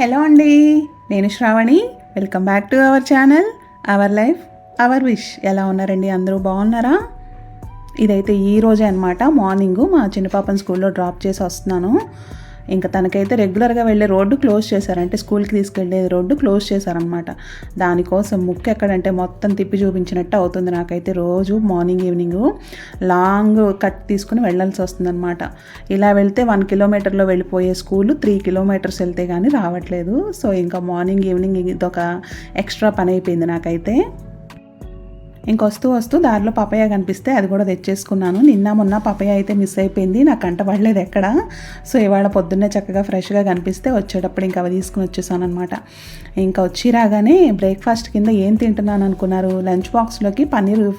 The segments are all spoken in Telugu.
హలో అండి నేను Sravani. Welcome back to our channel our life our wish ఎలా ఉన్నారండి? అందరూ బాగున్నారా? ఇదైతే ఈ రోజే అనమాట మార్నింగు మా చిన్న పాపని స్కూల్లో డ్రాప్ చేసి వస్తున్నాను. ఇంకా తనకైతే రెగ్యులర్గా వెళ్ళే రోడ్డు క్లోజ్ చేశారు అంటే స్కూల్కి తీసుకెళ్ళే రోడ్డు క్లోజ్ చేశారనమాట దానికోసం ముక్కు ఎక్కడంటే మొత్తం తిప్పి చూపించినట్టు అవుతుంది నాకైతే రోజు మార్నింగ్ ఈవినింగ్ లాంగ్ కట్ తీసుకుని వెళ్ళాల్సి వస్తుందన్నమాట. ఇలా వెళ్తే వన్ కిలోమీటర్లో వెళ్ళిపోయే స్కూల్ త్రీ కిలోమీటర్స్ వెళ్తే కానీ రావట్లేదు. సో ఇంకా మార్నింగ్ ఈవినింగ్ ఇదొక ఎక్స్ట్రా పని అయిపోయింది నాకైతే. ఇంకొస్తూ వస్తూ దారిలో పపయ కనిపిస్తే అది కూడా తెచ్చేసుకున్నాను. నిన్న మొన్న పపయ అయితే మిస్ అయిపోయింది. నాకు కంట పడలేదు ఎక్కడ. సో ఇవాళ పొద్దున్నే చక్కగా ఫ్రెష్గా కనిపిస్తే వచ్చేటప్పుడు ఇంకా అవి తీసుకుని వచ్చేసాను అనమాట ఇంకా వచ్చి రాగానే బ్రేక్ఫాస్ట్ కింద ఏం తింటున్నాను అనుకున్నారు? లంచ్ బాక్స్లోకి పన్నీర్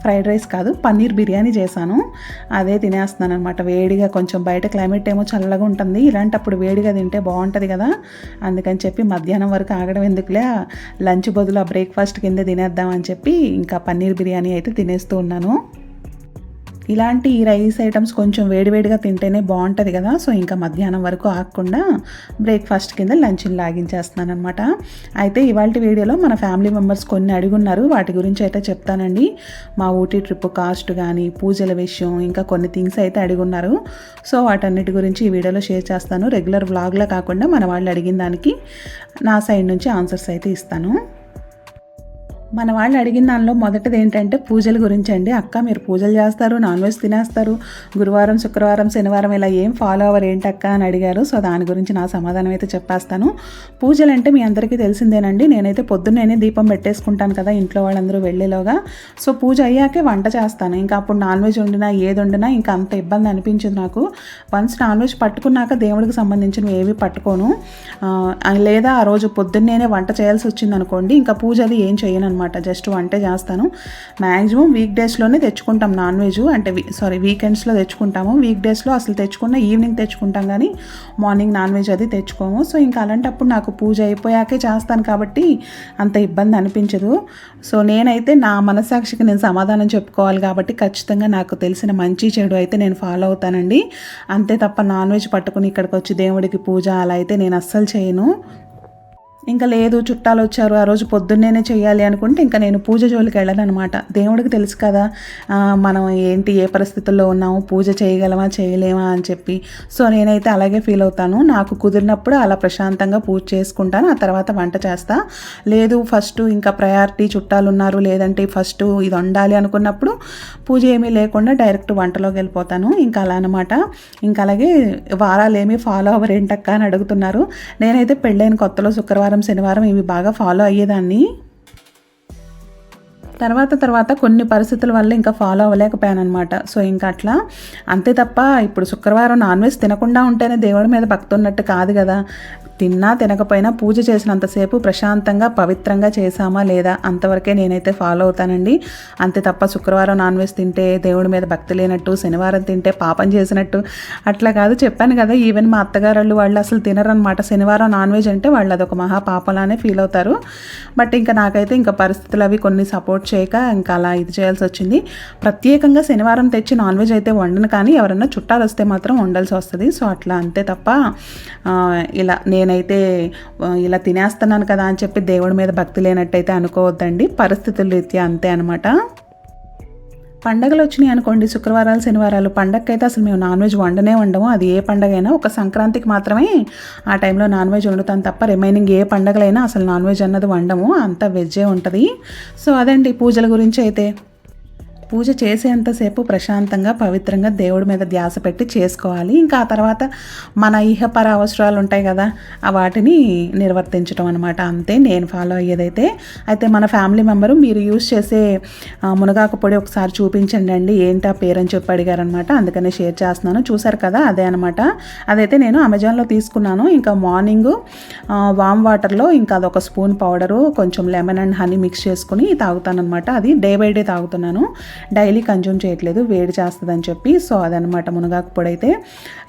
ఫ్రైడ్ రైస్ కాదు పన్నీర్ బిర్యానీ చేశాను. అదే తినేస్తున్నాను అనమాట వేడిగా కొంచెం బయట క్లైమేట్ ఏమో చల్లగా ఉంటుంది. ఇలాంటప్పుడు వేడిగా తింటే బాగుంటుంది కదా. అందుకని చెప్పి మధ్యాహ్నం వరకు ఆగడం ఎందుకులే? లంచ్ బదులు ఆ బ్రేక్ఫాస్ట్ కింద తినేద్దామని చెప్పి ఇంకా పన్నీర్ బిర్యానీ అయితే తినేస్తూ ఉన్నాను. ఇలాంటి రైస్ ఐటమ్స్ కొంచెం వేడివేడిగా తింటేనే బాగుంటుంది కదా. సో ఇంకా మధ్యాహ్నం వరకు ఆగకుండా బ్రేక్ఫాస్ట్ కింద లంచ్ని లాగించేస్తున్నాను అనమాట అయితే ఇవాళ వీడియోలో మన ఫ్యామిలీ మెంబర్స్ కొన్ని అడుగున్నారు. వాటి గురించి అయితే చెప్తానండి. మా ఊటీ ట్రిప్ కాస్ట్ కానీ పూజల విషయం ఇంకా కొన్ని థింగ్స్ అయితే అడుగున్నారు. సో వాటన్నిటి గురించి ఈ వీడియోలో షేర్ చేస్తాను. రెగ్యులర్ వ్లాగ్లో కాకుండా మన వాళ్ళు అడిగిన దానికి నా సైడ్ నుంచి ఆన్సర్స్ అయితే ఇస్తాను. మన వాళ్ళు అడిగిన దానిలో మొదటిది ఏంటంటే పూజల గురించి అండి. అక్క మీరు పూజలు చేస్తారు నాన్ వెజ్ తినేస్తారు. గురువారం శుక్రవారం శనివారం ఇలా ఏం ఫాలో అవ్వరు ఏంటక్క అని అడిగారు. సో దాని గురించి నా సమాధానం అయితే చెప్పేస్తాను. పూజలు అంటే మీ అందరికీ తెలిసిందేనండి. నేనైతే పొద్దున్నేనే దీపం పెట్టేసుకుంటాను కదా ఇంట్లో వాళ్ళందరూ వెళ్ళేలోగా. సో పూజ అయ్యాకే వంట చేస్తాను. ఇంకా అప్పుడు నాన్ వెజ్ వండినా ఏది వండినా ఇంకా అంత ఇబ్బంది అనిపించదు నాకు. వన్స్ నాన్ వెజ్ పట్టుకున్నాక దేవుడికి సంబంధించినవి ఏవి పట్టుకోను. లేదా ఆ రోజు పొద్దున్నేనే వంట చేయాల్సి వచ్చింది అనుకోండి ఇంకా పూజ అది ఏం చేయను అనమాట జస్ట్ వంటే చేస్తాను. మ్యాక్సిమం వీక్ డేస్లోనే తెచ్చుకుంటాం నాన్ వెజ్. అంటే సారీ వీకెండ్స్లో తెచ్చుకుంటాము. వీక్ డేస్లో అసలు తెచ్చుకున్న ఈవినింగ్ తెచ్చుకుంటాం కానీ మార్నింగ్ నాన్ వెజ్ అది తెచ్చుకోము. సో ఇంకా అలాంటప్పుడు నాకు పూజ అయిపోయాకే చేస్తాను కాబట్టి అంత ఇబ్బంది అనిపించదు. సో నేనైతే నా మనసాక్షికి నేను సమాధానం చెప్పుకోవాలి కాబట్టి ఖచ్చితంగా నాకు తెలిసిన మంచి చెడు అయితే నేను ఫాలో అవుతానండి. అంతే తప్ప నాన్ వెజ్ పట్టుకుని ఇక్కడికి వచ్చి దేవుడికి పూజ అలా అయితే నేను అస్సలు చేయను. ఇంకా లేదు చుట్టాలు వచ్చారు ఆ రోజు పొద్దున్నేనే చేయాలి అనుకుంటే ఇంకా నేను పూజ జోలికి వెళ్ళను అనమాట దేవుడికి తెలుసు కదా మనం ఏంటి ఏ పరిస్థితుల్లో ఉన్నాము పూజ చేయగలమా చేయలేమా అని చెప్పి. సో నేనైతే అలాగే ఫీల్ అవుతాను. నాకు కుదిరినప్పుడు అలా ప్రశాంతంగా పూజ చేసుకుంటాను ఆ తర్వాత వంట చేస్తా. లేదు ఫస్ట్ ఇంకా ప్రయారిటీ చుట్టాలు ఉన్నారు లేదంటే ఫస్ట్ ఇది వండాలి అనుకున్నప్పుడు పూజ ఏమీ లేకుండా డైరెక్ట్ వంటలోకి వెళ్ళిపోతాను. ఇంకా అలా అనమాట ఇంకా అలాగే వారాలు ఏమీ ఫాలో అవ్వరు ఏంటక్క అని అడుగుతున్నారు. నేనైతే పెళ్ళైన కొత్తలో శుక్రవారం శనివారం ఇవి బాగా ఫాలో అయ్యేదాన్ని. తర్వాత తర్వాత కొన్ని పరిస్థితుల వల్ల ఇంకా ఫాలో అవ్వలేకపోయాను అనమాట సో ఇంకా అట్లా. అంతే తప్ప ఇప్పుడు శుక్రవారం నాన్ వెజ్ తినకుండా ఉంటేనే దేవుడి మీద భక్తి ఉన్నట్టు కాదు కదా. తిన్నా తినకపోయినా పూజ చేసినంతసేపు ప్రశాంతంగా పవిత్రంగా చేశామా లేదా అంతవరకే నేనైతే ఫాలో అవుతానండి. అంతే తప్ప శుక్రవారం నాన్ వెజ్ తింటే దేవుడి మీద భక్తి లేనట్టు శనివారం తింటే పాపం చేసినట్టు అట్లా కాదు. చెప్పాను కదా ఈవెన్ మా అత్తగారు వాళ్ళు అసలు తినరనమాట శనివారం నాన్ వెజ్ అంటే వాళ్ళు అదొక మహా పాపలానే ఫీల్ అవుతారు. బట్ ఇంకా నాకైతే ఇంకా పరిస్థితులు అవి కొన్ని సపోర్ట్ చేయక ఇంకా అలా ఇది చేయాల్సి వచ్చింది. ప్రత్యేకంగా శనివారం తెచ్చి నాన్ వెజ్ అయితే వండను కానీ ఎవరన్నా చుట్టాలు వస్తే మాత్రం వండాల్సి వస్తుంది. సో అట్లా అంతే తప్ప ఇలా నేను నేనైతే ఇలా తినేస్తున్నాను కదా అని చెప్పి దేవుడి మీద భక్తి లేనట్టయితే అనుకోవద్దండి. పరిస్థితుల రీత్యా అంతే అనమాట పండగలు వచ్చినాయి అనుకోండి శుక్రవారాలు శనివారాలు. పండగకైతే అసలు మేము నాన్ వెజ్ వండనే వండము. అది ఏ పండగైనా ఒక సంక్రాంతికి మాత్రమే ఆ టైంలో నాన్ వెజ్ వండుతాను తప్ప రిమైనింగ్ ఏ పండగలైనా అసలు నాన్ వెజ్ అన్నది వండము. అంత వెజ్జే ఉంటుంది. సో అదండి పూజల గురించి అయితే. పూజ చేసేంతసేపు ప్రశాంతంగా పవిత్రంగా దేవుడి మీద ధ్యాస పెట్టి చేసుకోవాలి. ఇంకా ఆ తర్వాత మన ఇహపర అవసరాలు ఉంటాయి కదా ఆ వాటిని నిర్వర్తించడం అనమాట అంతే నేను ఫాలో అయ్యేదైతే. అయితే మన ఫ్యామిలీ మెంబరు మీరు యూజ్ చేసే మునగాకు పొడి ఒకసారి చూపించండి అండి. ఏంటా పేరు అని చెప్పి అడిగారనమాట అందుకనే షేర్ చేస్తున్నాను. చూసారు కదా అదే అనమాట అదైతే నేను అమెజాన్లో తీసుకున్నాను. ఇంకా మార్నింగ్ వామ్ వాటర్లో ఇంకా అదొక స్పూన్ పౌడరు కొంచెం లెమన్ అండ్ హనీ మిక్స్ చేసుకుని తాగుతాను అనమాట అది డే బై డే తాగుతున్నాను. డైలీ కన్జ్యూమ్ చేయట్లేదు వేడి చేస్తుందని చెప్పి. సో అదనమాట మునగాకు పొడి అయితే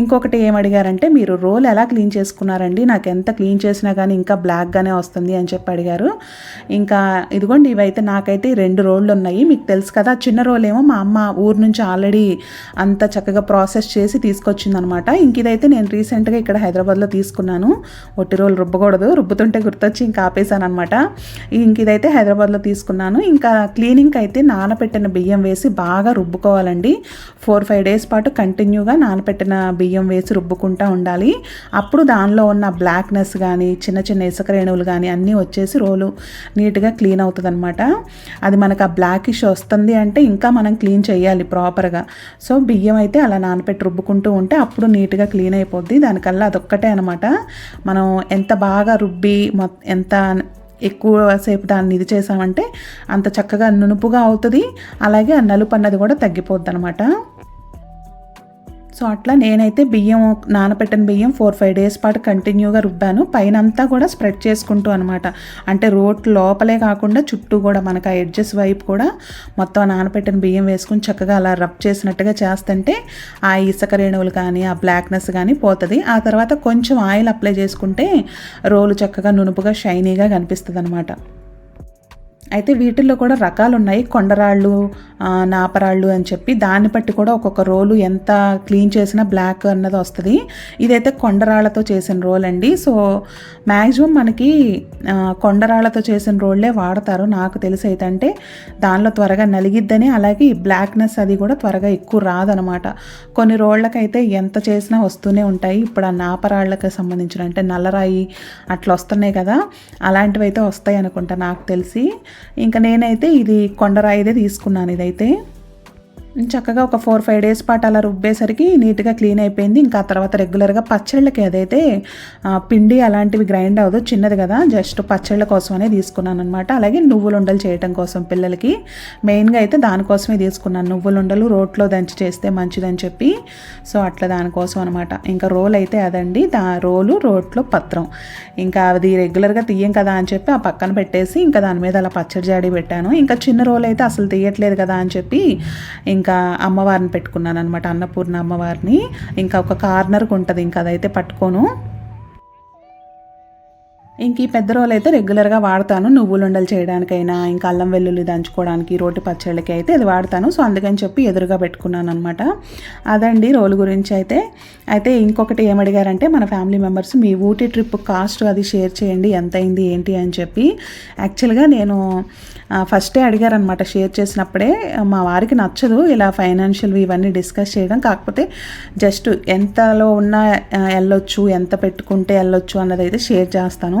ఇంకొకటి ఏం అడిగారంటే మీరు రోల్ ఎలా క్లీన్ చేసుకున్నారండి? నాకు ఎంత క్లీన్ చేసినా కానీ ఇంకా బ్లాక్గానే వస్తుంది అని చెప్పి అడిగారు. ఇంకా ఇదిగోండి ఇవైతే నాకైతే రెండు రోళ్ళు ఉన్నాయి మీకు తెలుసు కదా చిన్న రోల్ ఏమో మా అమ్మ ఊరు నుంచి ఆల్రెడీ అంత చక్కగా ప్రాసెస్ చేసి తీసుకొచ్చిందనమాట ఇంక ఇదైతే నేను రీసెంట్గా ఇక్కడ హైదరాబాద్లో తీసుకున్నాను. ఒట్టి రోల్ రుబ్బకూడదు రుబ్బుతుంటే గుర్తొచ్చి ఇంకా ఆపేసాను అనమాట ఇంక ఇదైతే హైదరాబాద్లో తీసుకున్నాను. ఇంకా క్లీనింగ్ అయితే నానబెట్టిన బియ్యం బియ్యం వేసి బాగా రుబ్బుకోవాలండి. ఫోర్ ఫైవ్ డేస్ పాటు కంటిన్యూగా నానబెట్టిన బియ్యం వేసి రుబ్బుకుంటూ ఉండాలి. అప్పుడు దానిలో ఉన్న బ్లాక్నెస్ కానీ చిన్న చిన్న ఇసుక రేణువులు కానీ అన్నీ వచ్చేసి రోలు నీట్గా క్లీన్ అవుతుంది అనమాట అది మనకు ఆ బ్లాకిష్ వస్తుంది అంటే ఇంకా మనం క్లీన్ చేయాలి ప్రాపర్గా. సో బియ్యం అయితే అలా నానపెట్టి రుబ్బుకుంటూ ఉంటే అప్పుడు నీట్గా క్లీన్ అయిపోద్ది. దానికల్లా అదొక్కటే అనమాట మనం ఎంత బాగా రుబ్బి మొ ఎంత ఎక్కువసేపు దాన్ని ఇది చేసామంటే అంత చక్కగా నునుపుగా అవుతుంది. అలాగే ఆ నలుపు అన్నది కూడా తగ్గిపోద్ది అనమాట సో అట్లా నేనైతే బియ్యం నానబెట్టిన బియ్యం ఫోర్ ఫైవ్ డేస్ పాటు కంటిన్యూగా రుబ్బాను. పైన అంతా కూడా స్ప్రెడ్ చేసుకుంటూ అనమాట అంటే రోట్ లోపలే కాకుండా చుట్టూ కూడా మనకు ఆ ఎడ్జెస్ వైపు కూడా మొత్తం నానబెట్టిన బియ్యం వేసుకుని చక్కగా అలా రబ్ చేసినట్టుగా చేస్తుంటే ఆ ఇసుక రేణువులు కానీ ఆ బ్లాక్నెస్ కానీ పోతుంది. ఆ తర్వాత కొంచెం ఆయిల్ అప్లై చేసుకుంటే రోలు చక్కగా నునుపుగా షైనీగా కనిపిస్తుంది అనమాట అయితే వీటిల్లో కూడా రకాలు ఉన్నాయి కొండరాళ్ళు నాపరాళ్ళు అని చెప్పి దాన్ని బట్టి కూడా ఒక్కొక్క రోలు ఎంత క్లీన్ చేసినా బ్లాక్ అన్నది వస్తుంది. ఇదైతే కొండరాళ్ళతో చేసిన రోల్ అండి. సో మ్యాక్సిమం మనకి కొండరాళ్ళతో చేసిన రోళ్ళే వాడతారు. నాకు తెలిసి అయితే అంటే దానిలో త్వరగా నలిగిద్దని అలాగే బ్లాక్నెస్ అది కూడా త్వరగా ఎక్కువ రాదనమాట. కొన్ని రోళ్ళకైతే ఎంత చేసినా వస్తూనే ఉంటాయి. ఇప్పుడు ఆ నాపరాళ్ళకి సంబంధించిన అంటే నల్లరాయి అట్లా వస్తున్నాయి కదా అలాంటివి అయితే వస్తాయి అనుకుంటా నాకు తెలిసి. ఇంకా నేనైతే ఇది కొండరాయిదే తీసుకున్నాను ఇదైతే. చక్కగా ఒక ఫోర్ ఫైవ్ డేస్ పాటు అలా రుబ్బేసరికి నీట్గా క్లీన్ అయిపోయింది. ఇంకా తర్వాత రెగ్యులర్గా పచ్చళ్ళకి అదైతే పిండి అలాంటివి గ్రైండ్ అవ్వదు చిన్నది కదా జస్ట్ పచ్చళ్ళ కోసమనే తీసుకున్నాను అనమాట అలాగే నువ్వులు ఉండలు చేయడం కోసం పిల్లలకి. మెయిన్గా అయితే దానికోసమే తీసుకున్నాను. నువ్వులు ఉండలు రోట్లో దంచి చేస్తే మంచిదని చెప్పి. సో అట్లా దానికోసం అనమాట ఇంకా రోల్ అయితే అదండి. దా రోలు రోట్లో పత్రం. ఇంకా అది రెగ్యులర్గా తీయం కదా అని చెప్పి ఆ పక్కన పెట్టేసి ఇంకా దాని మీద అలా పచ్చడి జాడి పెట్టాను. ఇంకా చిన్న రోల్ అయితే అసలు తీయట్లేదు కదా అని చెప్పి ఇంకా అమ్మవారిని పెట్టుకున్నాను అనమాట అన్నపూర్ణ అమ్మవారిని. ఇంకా ఒక కార్నర్కి ఉంటుంది ఇంకా అదైతే పట్టుకోను. ఇంక ఈ పెద్ద రోలు అయితే రెగ్యులర్గా వాడతాను. నువ్వులు ఉండలు చేయడానికైనా ఇంకా అల్లం వెల్లుల్లి దంచుకోవడానికి రోటి పచ్చళ్ళకి అయితే ఇది వాడతాను. సో అందుకని చెప్పి ఎదురుగా పెట్టుకున్నాను అనమాట అదండి రోలు గురించి అయితే. అయితే ఇంకొకటి ఏమడిగారంటే మన ఫ్యామిలీ మెంబర్స్ మీ ఊటీ ట్రిప్ కాస్ట్ అది షేర్ చేయండి ఎంత అయింది ఏంటి అని చెప్పి. యాక్చువల్గా నేను ఫస్టే అడిగారనమాట షేర్ చేసినప్పుడే. మా వారికి నచ్చదు ఇలా ఫైనాన్షియల్ ఇవన్నీ డిస్కస్ చేయడం. కాకపోతే జస్ట్ ఎంతలో ఉన్న వెళ్ళొచ్చు ఎంత పెట్టుకుంటే వెళ్ళొచ్చు అన్నది అయితే షేర్ చేస్తాను.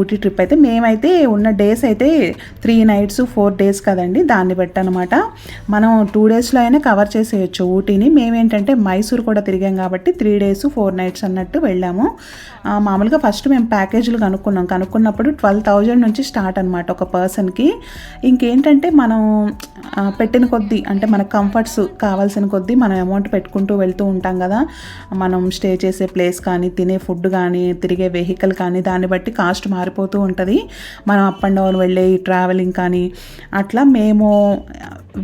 ఊటీ ట్రిప్ అయితే మేమైతే ఉన్న డేస్ అయితే త్రీ నైట్స్ ఫోర్ డేస్ కదండి దాన్ని బట్టి అనమాట మనం టూ డేస్లో అయినా కవర్ చేసేయచ్చు ఊటీని. మేమేంటంటే మైసూర్ కూడా తిరిగాం కాబట్టి త్రీ డేస్ ఫోర్ నైట్స్ అన్నట్టు వెళ్ళాము. మామూలుగా ఫస్ట్ మేము ప్యాకేజీలు కనుక్కున్నాం. కనుక్కున్నప్పుడు ట్వెల్వ్ థౌజండ్ నుంచి స్టార్ట్ అనమాట ఒక పర్సన్కి. ఇంకేంటంటే మనం పెట్టిన కొద్దీ అంటే మన కంఫర్ట్స్ కావాల్సిన కొద్దీ మనం అమౌంట్ పెట్టుకుంటూ వెళ్తూ ఉంటాం కదా. మనం స్టే చేసే ప్లేస్ కానీ తినే ఫుడ్ కానీ తిరిగే వెహికల్ కానీ దాన్ని బట్టి కాస్ట్ మారిపోతూ ఉంటుంది. మనం అప్ అండ్ డౌన్ వెళ్ళే ట్రావెలింగ్ కానీ అట్లా మేము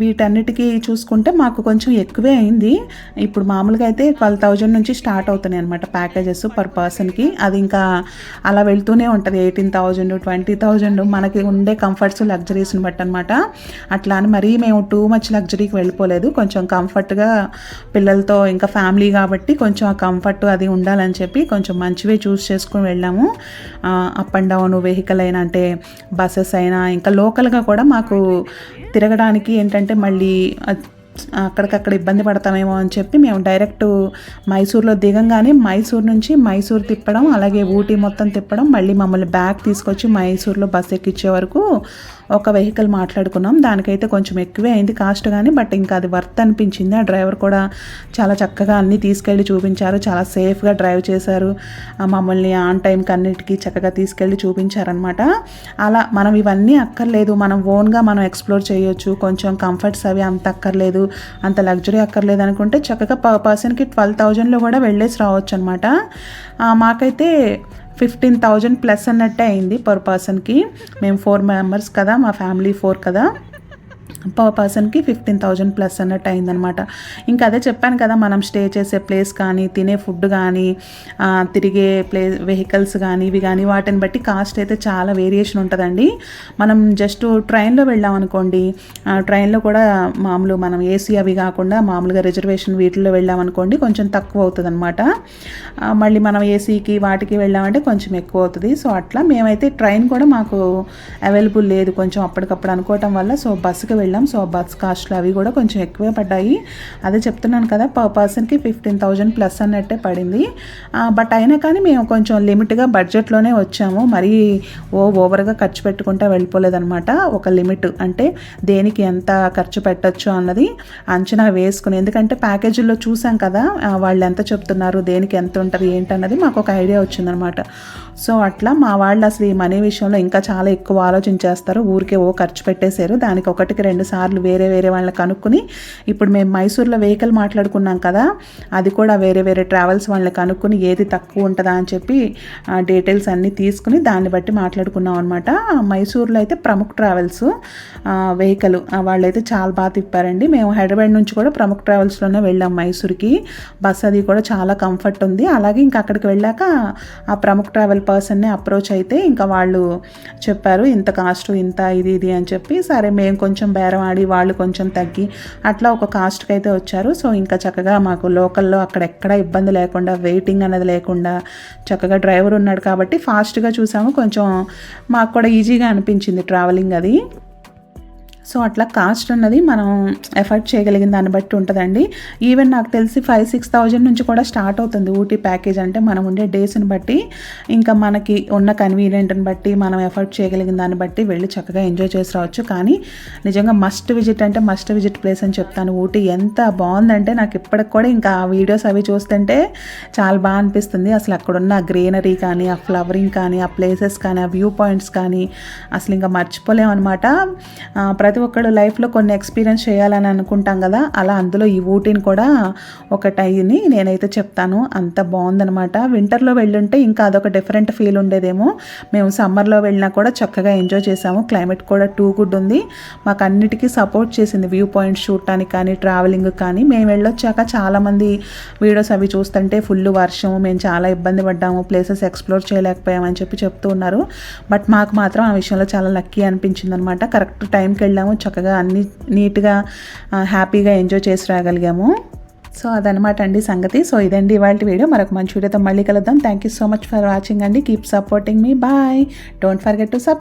వీటన్నిటికీ చూసుకుంటే మాకు కొంచెం ఎక్కువే అయింది. ఇప్పుడు మామూలుగా అయితే ట్వెల్వ్ థౌజండ్ నుంచి స్టార్ట్ అవుతున్నాయి అనమాట ప్యాకేజెస్ పర్ పర్సన్కి అది ఇంకా అలా వెళ్తూనే ఉంటుంది. ఎయిటీన్ థౌజండ్ ట్వంటీ థౌజండ్ మనకి ఉండే కంఫర్ట్స్ లగ్జరీస్ని బట్టి అనమాట అట్లా అని మరీ మేము టూ మచ్ లగ్జరీకి వెళ్ళిపోలేదు. కొంచెం కంఫర్ట్గా పిల్లలతో ఇంకా ఫ్యామిలీ కాబట్టి కొంచెం ఆ కంఫర్ట్ అది ఉండాలని చెప్పి కొంచెం మంచివే చూస్ చేసుకుని వెళ్ళాము. అప్ అండ్ డౌన్ వెహికల్ అయినా అంటే బస్సెస్ అయినా ఇంకా లోకల్గా కూడా మాకు తిరగడానికి ఏంటంటే మళ్ళీ అక్కడికక్కడ ఇబ్బంది పడతామేమో అని చెప్పి మేము డైరెక్ట్ మైసూర్లో దిగంగానే మైసూర్ నుంచి మైసూర్ తిప్పడం అలాగే ఊటీ మొత్తం తిప్పడం మళ్ళీ మమ్మల్ని బ్యాగ్ తీసుకొచ్చి మైసూర్లో బస్ ఎక్కించే వరకు ఒక వెహికల్ మాట్లాడుకున్నాం. దానికైతే కొంచెం ఎక్కువే అయింది కాస్ట్ కానీ బట్ ఇంకా అది వర్త్ అనిపించింది. ఆ డ్రైవర్ కూడా చాలా చక్కగా అన్నీ తీసుకెళ్ళి చూపించారు. చాలా సేఫ్గా డ్రైవ్ చేశారు. మమ్మల్ని ఆన్ టైంకి అన్నిటికీ చక్కగా తీసుకెళ్ళి చూపించారనమాట అలా మనం ఇవన్నీ అక్కర్లేదు. మనం ఓన్గా మనం ఎక్స్ప్లోర్ చేయొచ్చు. కొంచెం కంఫర్ట్స్ అవి అంత అక్కర్లేదు. అంత లగ్జరీ అక్కర్లేదు అనుకుంటే చక్కగా పర్సన్కి ట్వెల్వ్ థౌజండ్లో కూడా వెళ్ళేసి రావచ్చు అనమాట మాకైతే ఫిఫ్టీన్ థౌజండ్ ప్లస్ అన్నట్టే అయింది పర్ పర్సన్కి. మేము ఫోర్ మెంబర్స్ కదా మా ఫ్యామిలీ ఫోర్ కదా. పర్ పర్సన్కి ఫిఫ్టీన్ థౌజండ్ ప్లస్ అన్నట్టు అయిందనమాట ఇంకా అదే చెప్పాను కదా మనం స్టే చేసే ప్లేస్ కానీ తినే ఫుడ్ కానీ తిరిగే ప్లే వెహికల్స్ కానీ ఇవి కానీ వాటిని బట్టి కాస్ట్ అయితే చాలా వేరియేషన్ ఉంటుందండి. మనం జస్ట్ ట్రైన్లో వెళ్ళాం అనుకోండి ట్రైన్లో కూడా మామూలు మనం ఏసీ అవి కాకుండా మామూలుగా రిజర్వేషన్ వీటిల్లో వెళ్ళాం అనుకోండి కొంచెం తక్కువ అవుతుంది అనమాట మళ్ళీ మనం ఏసీకి వాటికి వెళ్ళామంటే కొంచెం ఎక్కువ అవుతుంది. సో అట్లా మేమైతే ట్రైన్ కూడా మాకు అవైలబుల్ లేదు కొంచెం అప్పటికప్పుడు అనుకోవటం వల్ల. సో బస్సుకి వెళ్ళాం. సో బస్ కాస్ట్లు అవి కూడా కొంచెం ఎక్కువే పడ్డాయి. అదే చెప్తున్నాను కదా పర్ పర్సన్కి ఫిఫ్టీన్ థౌజండ్ ప్లస్ అన్నట్టే పడింది. బట్ అయినా కానీ మేము కొంచెం లిమిట్గా బడ్జెట్లోనే వచ్చాము. మరీ ఓ ఓవర్గా ఖర్చు పెట్టుకుంటా వెళ్ళిపోలేదనమాట ఒక లిమిట్ అంటే దేనికి ఎంత ఖర్చు పెట్టచ్చు అన్నది అంచనా వేసుకుని ఎందుకంటే ప్యాకేజీల్లో చూసాం కదా వాళ్ళు ఎంత చెప్తున్నారు దేనికి ఎంత ఉంటుంది ఏంటన్నది మాకు ఒక ఐడియా వచ్చిందనమాట సో అట్లా మా వాళ్ళు అసలు ఈ మనీ విషయంలో ఇంకా చాలా ఎక్కువ ఆలోచించేస్తారు. ఊరికే ఓ ఖర్చు పెట్టేశారు. దానికి ఒకటికి రెండు సార్లు వేరే వేరే వాళ్ళని కనుక్కుని ఇప్పుడు మేము మైసూర్లో వెహికల్ మాట్లాడుకున్నాం కదా అది కూడా వేరే వేరే ట్రావెల్స్ వాళ్ళని కనుక్కుని ఏది తక్కువ ఉంటుందా అని చెప్పి డీటెయిల్స్ అన్నీ తీసుకుని దాన్ని బట్టి మాట్లాడుకున్నాం అనమాట మైసూర్లో అయితే ప్రముఖ్ ట్రావెల్స్ వెహికల్ వాళ్ళైతే చాలా బాగా తిప్పారండి. మేము హైదరాబాద్ నుంచి కూడా ప్రముఖ్ ట్రావెల్స్లోనే వెళ్ళాం మైసూర్కి. బస్ అది కూడా చాలా కంఫర్ట్ ఉంది. అలాగే ఇంకా అక్కడికి వెళ్ళాక ఆ ప్రముఖ్ ట్రావెల్ పర్సన్ని అప్రోచ్ అయితే ఇంకా వాళ్ళు చెప్పారు ఇంత కాస్ట్ ఇంత ఇది ఇది అని చెప్పి సరే మేము కొంచెం బేరం ఆడి వాళ్ళు కొంచెం తగ్గి అట్లా ఒక కాస్ట్కి అయితే వచ్చారు. సో ఇంకా చక్కగా మాకు లోకల్లో అక్కడ ఎక్కడ ఇబ్బంది లేకుండా వెయిటింగ్ అనేది లేకుండా చక్కగా డ్రైవర్ ఉన్నాడు కాబట్టి ఫాస్ట్గా చూసాము. కొంచెం మాకు కూడా ఈజీగా అనిపించింది ట్రావెలింగ్ అది. సో అట్లా కాస్ట్ అన్నది మనం ఎఫర్ట్ చేయగలిగిన దాన్ని బట్టి ఉంటుందండి. ఈవెన్ నాకు తెలిసి ఫైవ్ సిక్స్ థౌజండ్ నుంచి కూడా స్టార్ట్ అవుతుంది ఊటీ ప్యాకేజ్ అంటే మనం ఉండే డేస్ని బట్టి. ఇంకా మనకి ఉన్న కన్వీనియంట్ని బట్టి మనం ఎఫర్ట్ చేయగలిగిన దాన్ని బట్టి వెళ్ళి చక్కగా ఎంజాయ్ చేసి రావచ్చు. కానీ నిజంగా మస్ట్ విజిట్ అంటే మస్ట్ విజిట్ ప్లేస్ అని చెప్తాను. ఊటీ ఎంత బాగుందంటే నాకు ఇప్పటికి కూడా ఇంకా ఆ వీడియోస్ అవి చూస్తుంటే చాలా బాగా అనిపిస్తుంది. అసలు అక్కడున్న గ్రీనరీ కానీ ఆ ఫ్లవరింగ్ కానీ ఆ ప్లేసెస్ కానీ ఆ వ్యూ పాయింట్స్ కానీ అసలు ఇంకా మర్చిపోలేమన్నమాట. ప్రతి ప్రతి ఒక్కళ్ళు లైఫ్లో కొన్ని ఎక్స్పీరియన్స్ చేయాలని అనుకుంటాం కదా అలా అందులో ఈ ఊటీని కూడా ఒకటైని నేనైతే చెప్తాను అంత బాగుందనమాట వింటర్లో వెళ్ళుంటే ఇంకా అదొక డిఫరెంట్ ఫీల్ ఉండేదేమో. మేము సమ్మర్లో వెళ్ళినా కూడా చక్కగా ఎంజాయ్ చేసాము క్లైమేట్ కూడా టూ గుడ్ ఉంది. మాకు అన్నిటికీ సపోర్ట్ చేసింది వ్యూ పాయింట్స్ చూడటానికి కానీ ట్రావెలింగ్ కానీ. మేము వెళ్ళొచ్చాక చాలామంది వీడియోస్ అవి చూస్తుంటే ఫుల్ వర్షం మేము చాలా ఇబ్బంది పడ్డాము ప్లేసెస్ ఎక్స్ప్లోర్ చేయలేకపోయామని చెప్పి చెప్తూ ఉన్నారు. బట్ మాకు మాత్రం ఆ విషయంలో చాలా లక్కీ అనిపించింది అనమాట కరెక్ట్ టైంకి వెళ్ళాము. వెళ్ళాము చక్కగా అన్ని నీట్గా హ్యాపీగా ఎంజాయ్ చేసి రాగలిగాము. సో అదనమాట అండి సంగతి. సో ఇదండి ఇవాళ వీడియో. మరొక మంచి వీడియోతో మళ్ళీ కలుద్దాం. Thank you so much for watching అండి. Keep supporting me bye don't forget to subscribe